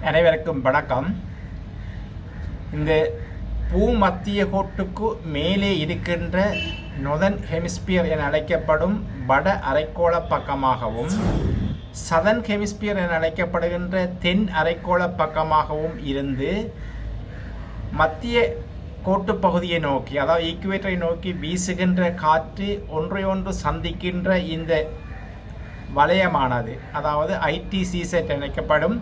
அனைவருக்கும் வணக்கம். இந்த பூ மத்திய கோட்டுக்கு மேலே இருக்கின்ற நொதன் ஹெமிஸ்பியர் என அழைக்கப்படும் வட அரைக்கோள பக்கமாகவும் சதன் ஹெமிஸ்பியர் என அழைக்கப்படுகின்ற தென் அரைக்கோள பக்கமாகவும் இருந்து மத்திய கோட்டு பகுதியை நோக்கி அதாவது ஈக்குவேட்டரை நோக்கி வீசுகின்ற காற்று ஒன்றையொன்று சந்திக்கின்ற இந்த வலயமானது அதாவது ஐடிசிசெட் அழைக்கப்படும்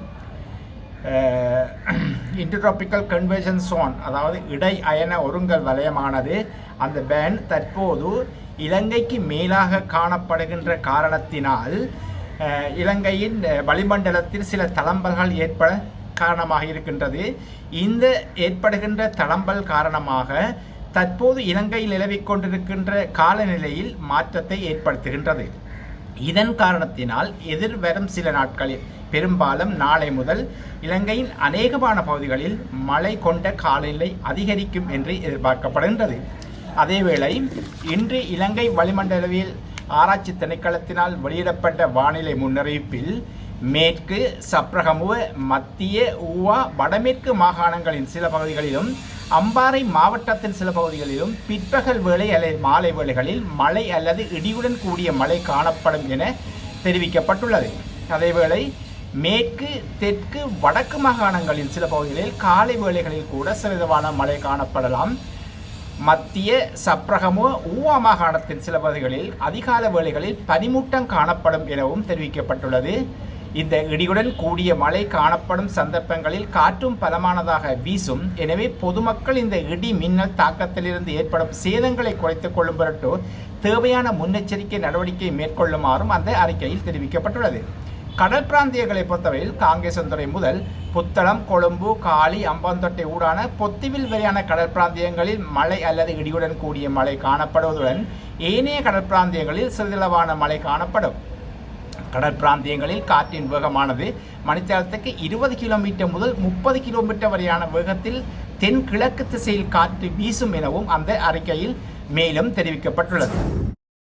இன்டர்டாபிக்கல் கன்வர்ஜன் சோன் அதாவது இடை அயன ஒருங்கல் வலயமானது அந்த பேண்ட் தற்போது இலங்கைக்கு மேலாக காணப்படுகின்ற காரணத்தினால் eh, இலங்கையின் eh, வளிமண்டலத்தில் சில தளம்பல்கள் ஏற்பட காரணமாக இருக்கின்றது. இந்த ஏற்படுகின்ற தளம்பல் காரணமாக தற்போது இலங்கையில் நிலவிக் கொண்டிருக்கின்ற காலநிலையில் மாற்றத்தை ஏற்படுத்துகின்றது. இதன் காரணத்தினால் எதிர்வரும் சில நாட்களில் பெரும்பாலும் நாளை முதல் இலங்கையின் அநேகமான பகுதிகளில் மழை கொண்ட காலநிலை அதிகரிக்கும் என்று எதிர்பார்க்கப்படுகின்றது. அதேவேளை இன்று இலங்கை வளிமண்டலவியல் ஆராய்ச்சி திணைக்களத்தினால் வெளியிடப்பட்ட வானிலை முன்னறிவிப்பில் மேற்கு சப்ரகமுவ மத்திய ஊவா வடமேற்கு மாகாணங்களின் சில பகுதிகளிலும் அம்பாறை மாவட்டத்தின் சில பகுதிகளிலும் பிற்பகல் வேளை அல்லது மாலை வேளைகளில் மழை அல்லது இடியுடன் கூடிய மழை காணப்படும் என தெரிவிக்கப்பட்டுள்ளது. அதேவேளை மேற்கு தெற்கு வடக்கு மாகாணங்களின் சில பகுதிகளில் காலை வேளைகளில் கூட சிறிதவான மழை காணப்படலாம். மத்திய சப்ரகமோ ஊவா மாகாணத்தின் சில பகுதிகளில் அதிகால வேளைகளில் பனிமூட்டம் காணப்படும் எனவும் தெரிவிக்கப்பட்டுள்ளது. இந்த இடியுடன் கூடிய மழை காணப்படும் சந்தர்ப்பங்களில் காற்றும் பலமானதாக வீசும். எனவே பொதுமக்கள் இந்த இடி மின்னல் தாக்கத்திலிருந்து ஏற்படும் சேதங்களை குறைத்துக் கொள்ளும் பொருட்டு தேவையான முன்னெச்சரிக்கை நடவடிக்கை மேற்கொள்ளுமாறும் அந்த அறிக்கையில் தெரிவிக்கப்பட்டுள்ளது. கடல் பிராந்தியங்களை பொறுத்தவரையில் காங்கேசந்துறை முதல் புத்தளம் கொழும்பு காலி அம்பாந்தொட்டை ஊடான பொத்திவில் வரையான கடல் பிராந்தியங்களில் மழை அல்லது இடியுடன் கூடிய மழை காணப்படுவதுடன் ஏனைய கடல் பிராந்தியங்களில் சிறிதளவான மழை காணப்படும். கடற்பிராந்தியங்களில் காற்றின் வேகமானது மணித்தேரத்துக்கு இருபது கிலோமீட்டர் முதல் முப்பது கிலோமீட்டர் வரையான வேகத்தில் தென்கிழக்கு திசையில் காற்று வீசும் எனவும் அந்த அறிக்கையில் மேலும் தெரிவிக்கப்பட்டுள்ளது.